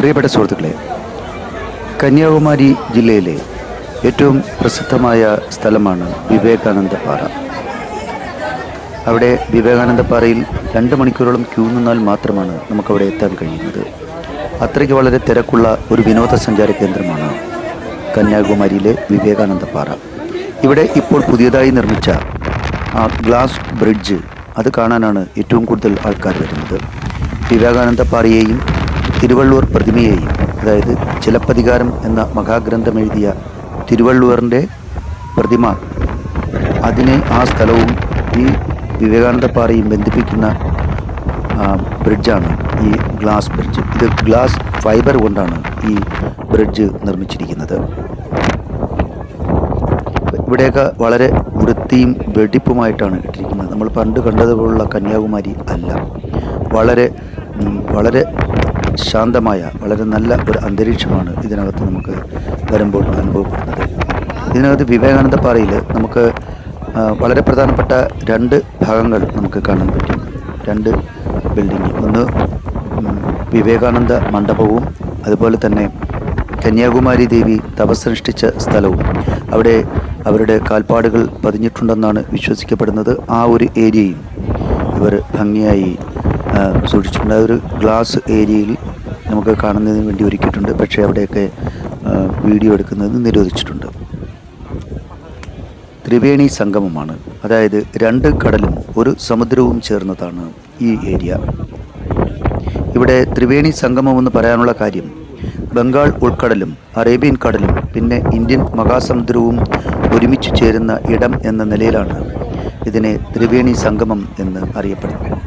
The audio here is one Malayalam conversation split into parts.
പ്രിയപ്പെട്ട സുഹൃത്തുക്കളെ കന്യാകുമാരി ജില്ലയിലെ ഏറ്റവും പ്രസിദ്ധമായ സ്ഥലമാണ് വിവേകാനന്ദ പാറ അവിടെ വിവേകാനന്ദ പാറയിൽ രണ്ട് മണിക്കൂറോളം ക്യൂ നിന്നാൽ മാത്രമാണ് നമുക്കവിടെ എത്താൻ കഴിയുന്നത്. അത്രയ്ക്ക് വളരെ തിരക്കുള്ള ഒരു വിനോദസഞ്ചാര കേന്ദ്രമാണ് കന്യാകുമാരിയിലെ വിവേകാനന്ദ പാറ ഇവിടെ ഇപ്പോൾ പുതിയതായി നിർമ്മിച്ച ആ ഗ്ലാസ് ബ്രിഡ്ജ് അത് കാണാനാണ് ഏറ്റവും കൂടുതൽ ആൾക്കാർ വരുന്നത്. വിവേകാനന്ദ പാറയെയും തിരുവള്ളൂർ പ്രതിമയെയും അതായത് ചിലപ്പതികാരം എന്ന മഹാഗ്രന്ഥം എഴുതിയ തിരുവള്ളുവറിന്റെ പ്രതിമ അതിനെ ആ സ്ഥലവും ഈ വിവേകാനന്ദ പാറയും ബന്ധിപ്പിക്കുന്ന ബ്രിഡ്ജാണ് ഈ ഗ്ലാസ് ബ്രിഡ്ജ്. ഇത് ഗ്ലാസ് ഫൈബർ കൊണ്ടാണ് ഈ ബ്രിഡ്ജ് നിർമ്മിച്ചിരിക്കുന്നത്. ഇവിടെയൊക്കെ വളരെ വൃത്തിയും വെടിപ്പുമായിട്ടാണ് ഇട്ടിരിക്കുന്നത്. നമ്മൾ പണ്ട് കണ്ടതുപോലുള്ള കന്യാകുമാരി അല്ല. വളരെ വളരെ ശാന്തമായ വളരെ നല്ല ഒരു അന്തരീക്ഷമാണ് ഇതിനകത്ത് നമുക്ക് വരുമ്പോൾ അനുഭവപ്പെടുന്നത്. ഇതിനകത്ത് വിവേകാനന്ദ പാറയിൽ നമുക്ക് വളരെ പ്രധാനപ്പെട്ട രണ്ട് ഭാഗങ്ങൾ നമുക്ക് കാണാൻ പറ്റും. രണ്ട് ബിൽഡിംഗ് ഒന്ന് വിവേകാനന്ദ മണ്ഡപവും അതുപോലെ തന്നെ കന്യാകുമാരി ദേവി തപസ്സനുഷ്ഠിച്ച സ്ഥലവും. അവിടെ അവരുടെ കാൽപ്പാടുകൾ പതിഞ്ഞിട്ടുണ്ടെന്നാണ് വിശ്വസിക്കപ്പെടുന്നത് ആ ഒരു ഏരിയയും ഇവർ ഭംഗിയായി സൂക്ഷിച്ചിട്ടുണ്ട്. ഒരു ഗ്ലാസ് ഏരിയയിൽ നമുക്ക് കാണുന്നതിന് വേണ്ടി ഒരുക്കിയിട്ടുണ്ട്. പക്ഷേ അവിടെയൊക്കെ വീഡിയോ എടുക്കുന്നത് നിരോധിച്ചിട്ടുണ്ട്. ത്രിവേണി സംഗമമാണ്. അതായത് രണ്ട് കടലും ഒരു സമുദ്രവും ചേർന്നതാണ് ഈ ഏരിയ. ഇവിടെ ത്രിവേണി സംഗമം എന്ന് പറയാനുള്ള കാര്യം ബംഗാൾ ഉൾക്കടലും അറേബ്യൻ കടലും പിന്നെ ഇന്ത്യൻ മഹാസമുദ്രവും ഒരുമിച്ച് ചേരുന്ന ഇടം എന്ന നിലയിലാണ് ഇതിനെ ത്രിവേണി സംഗമം എന്ന് അറിയപ്പെടുന്നത്.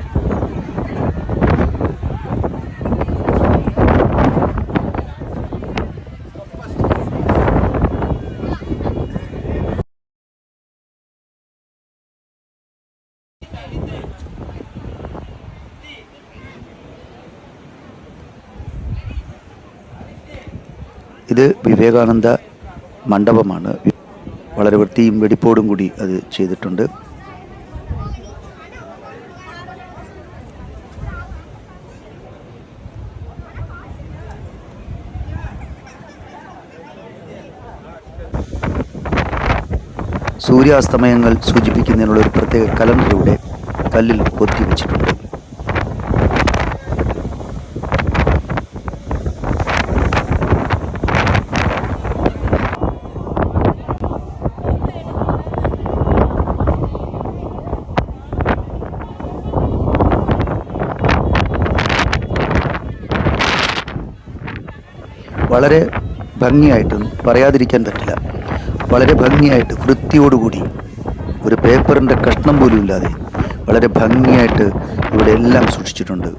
ഇത് വിവേകാനന്ദ മണ്ഡപമാണ്. വളരെ വൃത്തിയും വെടിപ്പോടും കൂടി അത് ചെയ്തിട്ടുണ്ട്. സൂര്യാസ്തമയങ്ങൾ സൂചിപ്പിക്കുന്നതിനുള്ള ഒരു പ്രത്യേക കലണ്ടർ ഇവിടെ കല്ലിൽ കൊത്തി വെച്ചിട്ടുണ്ട്. വളരെ ഭംഗിയായിട്ട് പറയാതിരിക്കാൻ പറ്റില്ല. വളരെ ഭംഗിയായിട്ട് വൃത്തിയോടുകൂടി ഒരു പേപ്പറിന്റെ കഷ്ണം പോലും ഇല്ലാതെ വളരെ ഭംഗിയായിട്ട് ഇവിടെ എല്ലാം സൂക്ഷിച്ചിട്ടുണ്ട്.